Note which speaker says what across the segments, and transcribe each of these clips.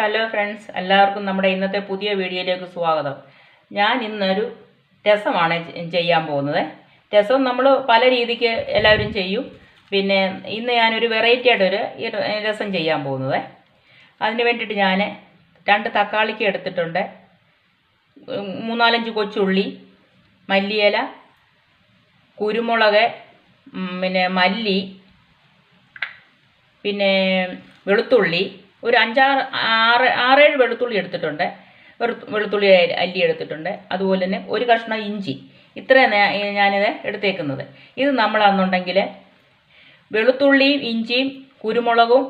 Speaker 1: Hello friends എല്ലാവർക്കും നമ്മുടെ ഇന്നത്തെ പുതിയ വീഡിയോയിലേക്ക് സ്വാഗതം. ഞാൻ ഇന്നൊരു രസമാണ് ചെയ്യാൻ പോകുന്നത്. രസം നമ്മൾ പല രീതിക്ക് എല്ലാവരും ചെയ്യും. പിന്നെ ഇന്ന് ഞാനൊരു വെറൈറ്റി ആയിട്ടൊരു രസം ചെയ്യാൻ പോകുന്നത്. അതിന് വേണ്ടിയിട്ട് ഞാൻ രണ്ട് തക്കാളിക്ക് എടുത്തിട്ടുണ്ട്. മൂന്നാലഞ്ച് കൊച്ചുള്ളി മല്ലിയില കുരുമുളക് പിന്നെ മല്ലി പിന്നെ വെളുത്തുള്ളി ഒരു അഞ്ചാറ് ആറ് ആറേഴ് വെളുത്തുള്ളി എടുത്തിട്ടുണ്ട്. വെളുത്തുള്ളി അല്ലി എടുത്തിട്ടുണ്ട്. അതുപോലെ തന്നെ ഒരു കഷ്ണം ഇഞ്ചി. ഇത്രയാണ് ഞാനിത് എടുത്തേക്കുന്നത്. ഇത് നമ്മളാണെന്നുണ്ടെങ്കിൽ വെളുത്തുള്ളിയും ഇഞ്ചിയും കുരുമുളകും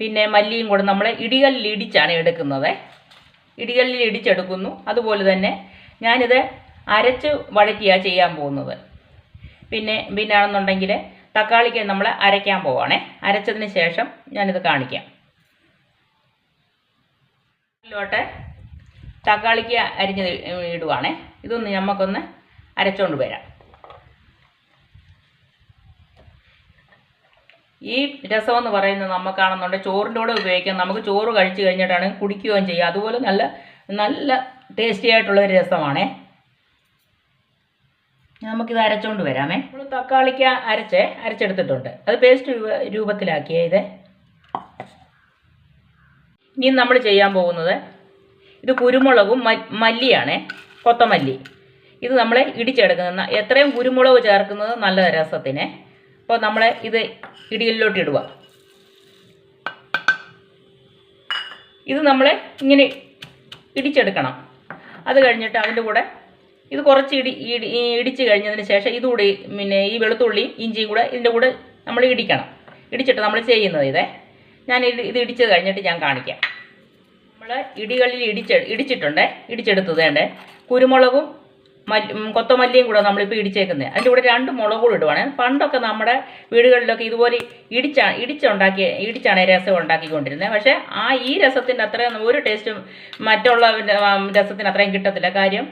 Speaker 1: പിന്നെ മല്ലിയും കൂടെ നമ്മൾ ഇടികളിൽ ഇടിച്ചാണ് എടുക്കുന്നത്. ഇടികളിൽ ഇടിച്ചെടുക്കുന്നു. അതുപോലെ തന്നെ ഞാനിത് അരച്ച് വഴറ്റിയാണ് ചെയ്യാൻ പോകുന്നത്. പിന്നെ പിന്നെ ആണെന്നുണ്ടെങ്കിൽ തക്കാളിക്ക് നമ്മൾ അരയ്ക്കാൻ പോവാണേ. അരച്ചതിന് ശേഷം ഞാനിത് കാണിക്കാം. ഇതിലോട്ട് തക്കാളിക്ക് അരിഞ്ഞ് ഇടുവാണേ. ഇതൊന്ന് നമുക്കൊന്ന് അരച്ചോണ്ട് വരാം. ഈ രസം എന്ന് പറയുന്നത് നമുക്കാണെന്നുണ്ടെങ്കിൽ ചോറിന്റെ കൂടെ ഉപയോഗിക്കാം. നമുക്ക് ചോറ് കഴിച്ചു കഴിഞ്ഞിട്ടാണ് കുടിക്കുകയും ചെയ്യുക അതുപോലെ നല്ല നല്ല ടേസ്റ്റി ആയിട്ടുള്ള ഒരു രസമാണേ. നമുക്കിത് അരച്ചുകൊണ്ട് വരാമേ. നമ്മൾ തക്കാളിക്ക് അരച്ച് അരച്ചെടുത്തിട്ടുണ്ട്. അത് പേസ്റ്റ് രൂപത്തിലാക്കിയേ ഇത്. ഇനി നമ്മൾ ചെയ്യാൻ പോകുന്നത് ഇത് കുരുമുളകും മല്ലിയാണേ കൊത്തമല്ലി. ഇത് നമ്മൾ ഇടിച്ചെടുക്കുന്ന എത്രയും കുരുമുളക് ചേർക്കുന്നത് നല്ല രസത്തിന്. അപ്പോൾ നമ്മൾ ഇത് ഇടിയിലോട്ട് ഇടുക. ഇത് നമ്മൾ ഇങ്ങനെ ഇടിച്ചെടുക്കണം. അത് കഴിഞ്ഞിട്ട് അതിന്റെ കൂടെ ഇത് കുറച്ച് ഇടി ഇടി ഇടിച്ച് കഴിഞ്ഞതിന് ശേഷം ഇതുകൂടി പിന്നെ ഈ വെളുത്തുള്ളിയും ഇഞ്ചിയും കൂടെ ഇതിന്റെ കൂടെ നമ്മൾ ഇടിക്കണം. ഇടിച്ചിട്ട് നമ്മൾ ചെയ്യുന്നത് ഇതേ. ഞാൻ ഇത് ഇത് ഇടിച്ച് കഴിഞ്ഞിട്ട് ഞാൻ കാണിക്കാം. നമ്മൾ ഇടികളിൽ ഇടിച്ച് ഇടിച്ചിട്ടുണ്ട്. ഇടിച്ചെടുത്തത് വേണ്ടേ കുരുമുളകും മല്ലി കൊത്തമല്ലിയും കൂടെ നമ്മളിപ്പോൾ ഇടിച്ചേക്കുന്നത് അതിന്റെ കൂടെ രണ്ട് മുളക് കൂടെ ഇടുവാണ്. പണ്ടൊക്കെ നമ്മുടെ വീടുകളിലൊക്കെ ഇതുപോലെ ഇടിച്ചാ ഇടിച്ചുണ്ടാക്കി ഇടിച്ചാണ് രസം ഉണ്ടാക്കിക്കൊണ്ടിരുന്നത് പക്ഷേ ആ ഈ രസത്തിന്റെ അത്രയും ഒരു ടേസ്റ്റും മറ്റുള്ള രസത്തിന് അത്രയും കിട്ടത്തില്ല. കാര്യം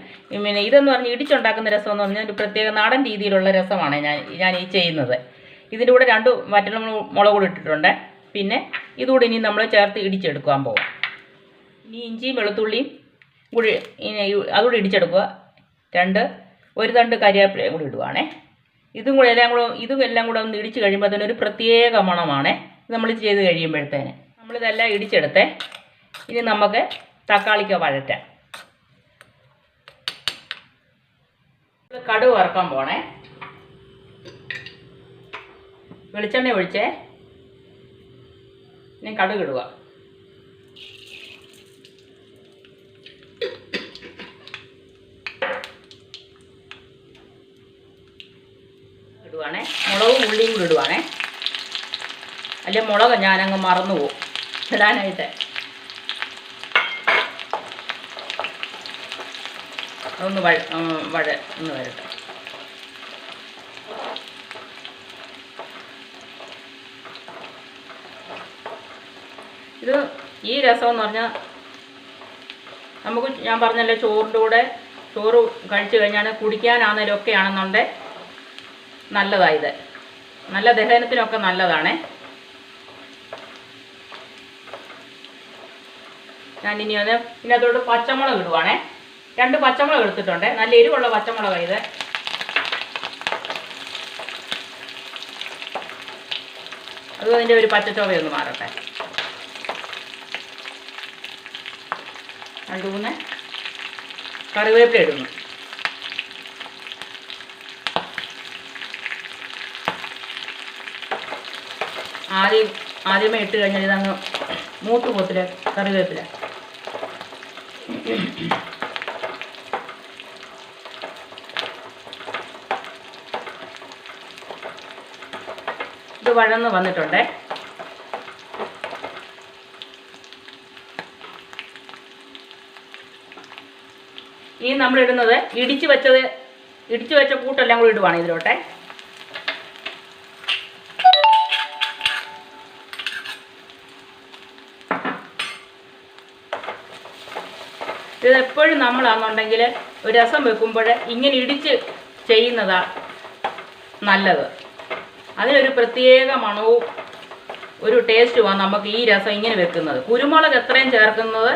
Speaker 1: പിന്നെ ഇതെന്ന് പറഞ്ഞ് ഇടിച്ചുണ്ടാക്കുന്ന രസം എന്ന് പറഞ്ഞാൽ ഒരു പ്രത്യേക നാടൻ രീതിയിലുള്ള രസമാണ് ഞാൻ ഞാൻ ഈ ചെയ്യുന്നത്. ഇതിന്റെ കൂടെ രണ്ട് മറ്റുള്ള മുളക് കൂടി ഇട്ടിട്ടുണ്ട്. പിന്നെ ഇതുകൂടി ഇനി നമ്മൾ ചേർത്ത് ഇടിച്ചെടുക്കാൻ പോകാം ഇനി ഇഞ്ചിയും വെളുത്തുള്ളിയും കൂടി അതുകൂടി ഇടിച്ചെടുക്കുക. രണ്ട് ഒരു തണ്ട് കരിവേപ്പിലയും കൂടി ഇടുവാണേ. ഇതും കൂടെ എല്ലാം കൂടെ ഇതും എല്ലാം കൂടെ ഒന്ന് ഇടിച്ച് കഴിയുമ്പോൾ തന്നെ ഒരു പ്രത്യേക മണമാണേ. നമ്മൾ ചെയ്ത് കഴിയുമ്പോഴത്തേന്. നമ്മളിതെല്ലാം ഇടിച്ചെടുത്തേ. ഇനി നമുക്ക് തക്കാളിക്ക വഴറ്റാം. കടുവറക്കാൻ പോണേ. വെളിച്ചെണ്ണ ഒഴിച്ചേ. ഞാൻ കടുക് ഇടുക ഇടുവാണേ. മുളകും ഉള്ളിയും കൂടി ഇടുവാണേ. അല്ലെ മുളക് ഞാനങ്ങ് മറന്നു പോകും. ഇടാനായിട്ട്. അതൊന്ന് വഴ വഴ ഒന്ന് വരട്ടെ. ഇത് ഈ രസം എന്ന് പറഞ്ഞാൽ നമുക്ക് ഞാൻ പറഞ്ഞല്ലോ ചോറിന്റെ കൂടെ ചോറ് കഴിച്ചു കഴിഞ്ഞാൽ കുടിക്കാനാണെങ്കിലും ഒക്കെ ആണെന്നുണ്ടേ നല്ലതായത്. നല്ല ദഹനത്തിനൊക്കെ നല്ലതാണേ. ഞാൻ ഇനി അത് ഇതിനകത്തോട്ട് പച്ചമുളക് ഇടുവാണേ. രണ്ട് പച്ചമുളക് എടുത്തിട്ടുണ്ട്. നല്ല എരിവുള്ള പച്ചമുളക് ഇത്. അത് അതിന്റെ ഒരു പച്ചച്ചോവയൊന്ന് മാറട്ടെ. രണ്ട് മൂന്ന് കറിവേപ്പില ഇടുന്നു. ആദ്യം ആദ്യമേ ഇട്ട് കഴിഞ്ഞാൽ ഇതങ്ങ് മൂത്ത് പോത്തില്ല കറിവേപ്പില. ഇത് വഴന്ന് വന്നിട്ടുണ്ടേ. ഈ നമ്മൾ ഇടുന്നത് ഇടിച്ചു വെച്ചത് ഇടിച്ചു വെച്ച കൂട്ടെല്ലാം കൂടി ഇടുവാണ് ഇതിലോട്ടെ. ഇത് എപ്പോഴും നമ്മളാണെന്നുണ്ടെങ്കിൽ ഒരു രസം വെക്കുമ്പോൾ ഇങ്ങനെ ഇടിച്ച് ചെയ്യുന്നതാ നല്ലത്. അതിനൊരു പ്രത്യേക മണവും ഒരു ടേസ്റ്റുമാണ് നമുക്ക് ഈ രസം ഇങ്ങനെ വെക്കുന്നത്. കുരുമുളക് എത്രയും ചേർക്കുന്നത്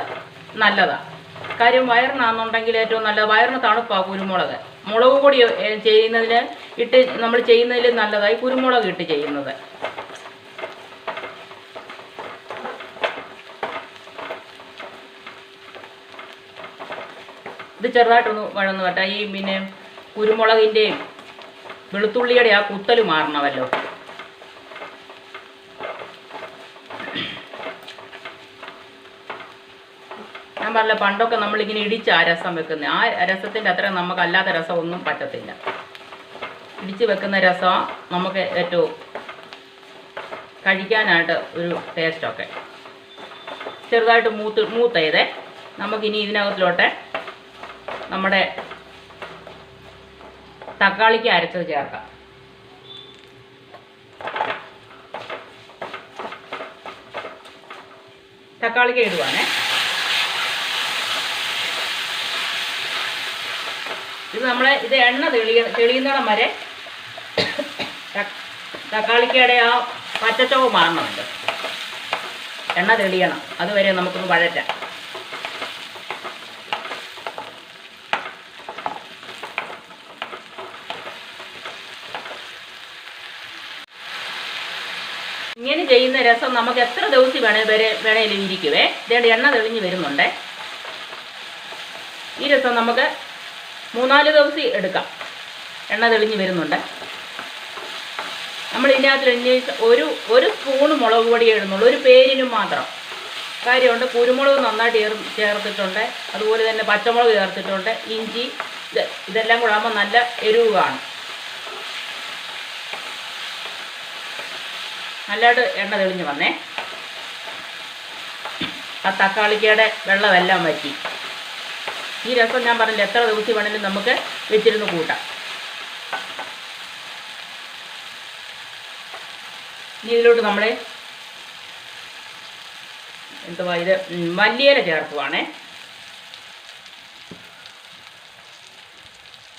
Speaker 1: നല്ലതാണ് കാര്യം വയറിനാണെന്നുണ്ടെങ്കിൽ ഏറ്റവും നല്ല വയറിന് തണുപ്പാണ് കുരുമുളക്. മുളക് പൊടി ചെയ്യുന്നതിന് ഇട്ട് നമ്മൾ ചെയ്യുന്നതിൽ നല്ലതായി കുരുമുളക് ഇട്ട് ചെയ്യുന്നത്. ഇത് ചെറുതായിട്ടൊന്ന് വഴന്ന് വരട്ടെ. ഈ പിന്നെ കുരുമുളകിന്റെയും വെളുത്തുള്ളിയുടെ ആ കുത്തൽ മാറണമല്ലോ. ഞാൻ പറഞ്ഞ പണ്ടൊക്കെ നമ്മളിങ്ങനെ ഇടിച്ച് ആ രസം വെക്കുന്നത് ആ രസത്തിന്റെ അത്ര നമുക്ക് അല്ലാത്ത രസം ഒന്നും പറ്റത്തില്ല. ഇടിച്ച് വെക്കുന്ന രസം നമുക്ക് ഏറ്റവും കഴിക്കാനായിട്ട് ഒരു ടേസ്റ്റൊക്കെ. ചെറുതായിട്ട് മൂത്ത് മൂത്തേതേ. നമുക്കിനി ഇതിനകത്തിലോട്ട് നമ്മുടെ തക്കാളിക്ക് അരച്ചത് ചേർക്കാം. തക്കാളിക്ക് ഇടുവാണേ. ഇത് നമ്മളെ ഇത് എണ്ണ തെളിയ തെളിയുന്നിടം വരെ തക്കാളിക്കയുടെ ആ പച്ചച്ചവ് മാറണമുണ്ട്. എണ്ണ തെളിയണം. അതുവരെ നമുക്കൊന്ന് വഴറ്റാം. ഇങ്ങനെ ചെയ്യുന്ന രസം നമുക്ക് എത്ര ദിവസം വേണേ വരെ വേണേലും ഇരിക്കുവേ. ഇതേണ്ട എണ്ണ തെളിഞ്ഞ് വരുന്നുണ്ടേ. ഈ രസം നമുക്ക് മൂന്നാൽ ദിവസം എടുക്കാം. എണ്ണ തെളിഞ്ഞ് വരുന്നുണ്ട്. നമ്മൾ ഇതിനകത്ത് ഇനി ഒരു ഒരു സ്പൂണ് മുളക് പൊടി ഇടുന്നുള്ളൂ. ഒരു പേരിനും മാത്രം. കാര്യമുണ്ട്. കുരുമുളക് നന്നായിട്ട് ചേർ ചേർത്തിട്ടുണ്ട്. അതുപോലെ തന്നെ പച്ചമുളക് ചേർത്തിട്ടുണ്ട്. ഇഞ്ചി ഇത് ഇതെല്ലാം കൂടെ ആകുമ്പോൾ നല്ല എരിവ് കാണും നല്ലതായിട്ട് എണ്ണ തെളിഞ്ഞ് വന്നേ. ആ തക്കാളിക്കയുടെ വെള്ളമെല്ലാം വറ്റി. ഈ രസം ഞാൻ പറഞ്ഞില്ല എത്ര ദിവസം വേണമെങ്കിലും നമുക്ക് വെച്ചിരുന്ന് കൂട്ടാം. ഇനി ഇതിലോട്ട് നമ്മൾ എന്തുവാ ഇത്? മല്ലിയില ചേർക്കുവാണേ.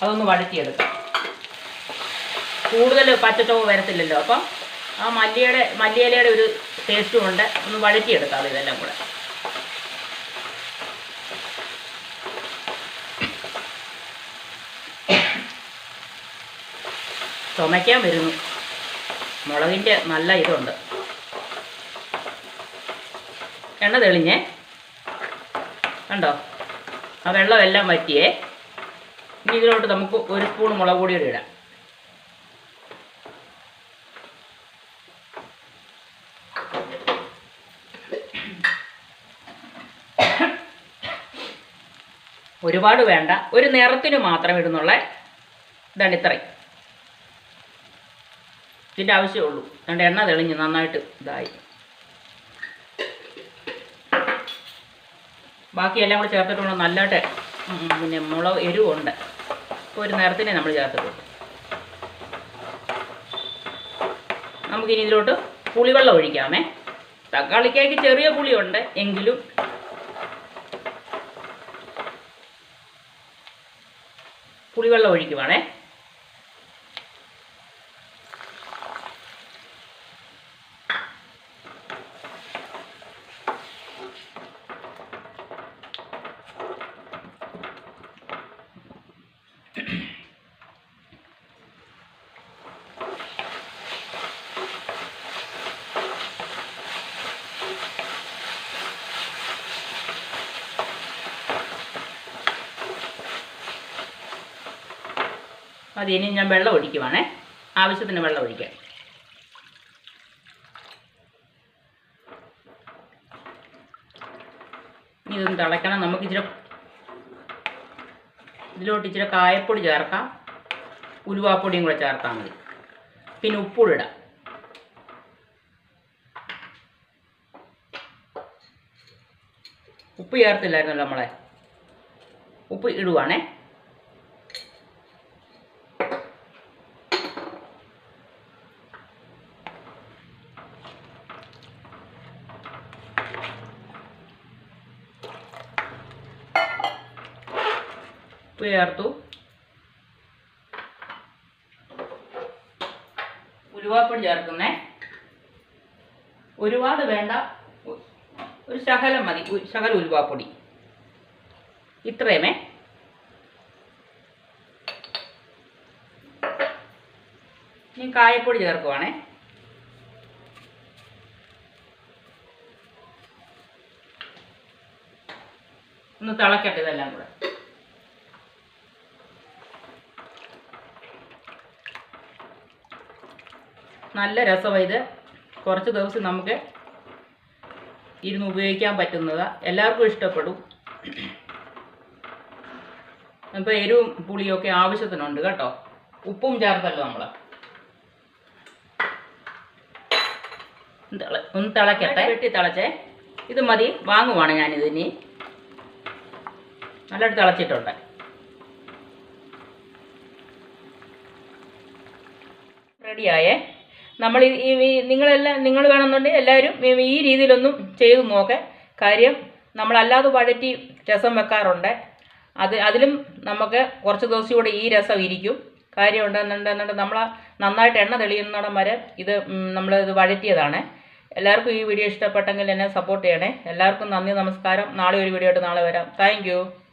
Speaker 1: അതൊന്ന് വഴറ്റിയെടുക്കാം. കൂടുതൽ പച്ചച്ചോവ് വരത്തില്ലല്ലോ അപ്പം ആ മല്ലിയുടെ മല്ലിയിലയുടെ ഒരു ടേസ്റ്റും ഉണ്ട്. ഒന്ന് വഴറ്റിയെടുക്കാം ഇതെല്ലാം കൂടെ. ചുമയ്ക്കാൻ വരുന്നു. മുളകിന്റെ നല്ല ഇതുണ്ട്. എണ്ണ തെളിഞ്ഞേ. കണ്ടോ? ആ വെള്ളമെല്ലാം വറ്റിയേ. ഇനി ഇതിലോട്ട് നമുക്ക് ഒരു സ്പൂൺ മുളക് കൂടി ഇടാം. ഒരുപാട് വേണ്ട. ഒരു നിറത്തിന് മാത്രം ഇടുന്നുള്ള ഇതാണ് ഇത്രയും ഇതിന്റെ ആവശ്യമുള്ളൂ രണ്ട് എണ്ണ തെളിഞ്ഞ് നന്നായിട്ട് ഇതായി. ബാക്കിയെല്ലാം കൂടെ ചേർത്തിട്ടുണ്ട് നല്ലതായിട്ട് പിന്നെ മുളക് എരിവുണ്ട്. ഒരു നേരത്തിനെ നമ്മൾ ചേർത്തിട്ടുള്ളൂ. നമുക്കിനി ഇതിലോട്ട് പുളിവെള്ളം ഒഴിക്കാമേ. തക്കാളിക്കായ്ക്ക് ചെറിയ പുളിയുണ്ട് എങ്കിലും. പുളിവെള്ളം ഒഴിക്കുവാണേ. മതി ഇനി ഞാൻ വെള്ളം ഒഴിക്കുവാണേ. ആവശ്യത്തിന് വെള്ളം ഒഴിക്കാം. ഇനി ഇതൊന്ന് തിളയ്ക്കണം നമുക്ക് ഇച്ചിരി ഇതിലോട്ട് ഇച്ചിരി കായപ്പൊടി ചേർക്കാം. ഉലുവാപ്പൊടിയും കൂടെ ചേർത്താൽ മതി. പിന്നെ ഉപ്പൂടെ ഇടാം ഉപ്പ് ചേർത്തില്ലായിരുന്നല്ലോ നമ്മളെ. ഉപ്പ് ഇടുവാണേ. ഉപ്പ് ചേർത്തു. ഉരുവാപ്പൊടി ചേർക്കുന്നേ. ഒരുപാട് വേണ്ട. ഒരു ശകലം മതി. ശകല ഉരുവാപ്പൊടി ഇത്രയുമേ. ഇനി കായപ്പൊടി ചേർക്കുവാണേ. ഒന്ന് തിളക്കട്ടെ ഇതെല്ലാം കൂടെ. നല്ല രസമാണ് ഇത്. കുറച്ച് ദിവസം നമുക്ക് ഇരുന്ന് ഉപയോഗിക്കാൻ പറ്റുന്നതാണ് എല്ലാവർക്കും ഇഷ്ടപ്പെടും. ഇപ്പം എരിവും പുളിയൊക്കെ ആവശ്യത്തിനുണ്ട് കേട്ടോ. ഉപ്പും ചേർത്തല്ലോ നമ്മൾ ഒന്ന് തിളക്കട്ടെ. വെട്ടി തിളച്ചേ. ഇത് മതി. വാങ്ങുവാണ് ഞാനിത് ഇനി. നല്ലതായിട്ട് തിളച്ചിട്ടുണ്ട്. റെഡിയായേ. നമ്മൾ ഈ- നിങ്ങളെല്ലാം നിങ്ങൾ വേണമെന്നുണ്ടെങ്കിൽ എല്ലാവരും ഈ രീതിയിലൊന്നും ചെയ്തു നോക്കെ. കാര്യം നമ്മളല്ലാതെ വഴറ്റി രസം വെക്കാറുണ്ട്. അത് അതിലും നമുക്ക് കുറച്ച് ദിവസം കൂടെ ഈ രസം ഇരിക്കും. കാര്യം ഉണ്ടെന്നുണ്ടെന്നുണ്ട് നമ്മൾ നന്നായിട്ട് എണ്ണ തെളിയുന്നിടം വരെ ഇത് നമ്മൾ ഇത് വഴറ്റിയതാണ്. എല്ലാവർക്കും ഈ വീഡിയോ ഇഷ്ടപ്പെട്ടെങ്കിൽ എന്നെ സപ്പോർട്ട് ചെയ്യണേ. എല്ലാവർക്കും നന്ദി നമസ്കാരം. നാളെ ഒരു വീഡിയോ ആയിട്ട് നാളെ വരാം. താങ്ക്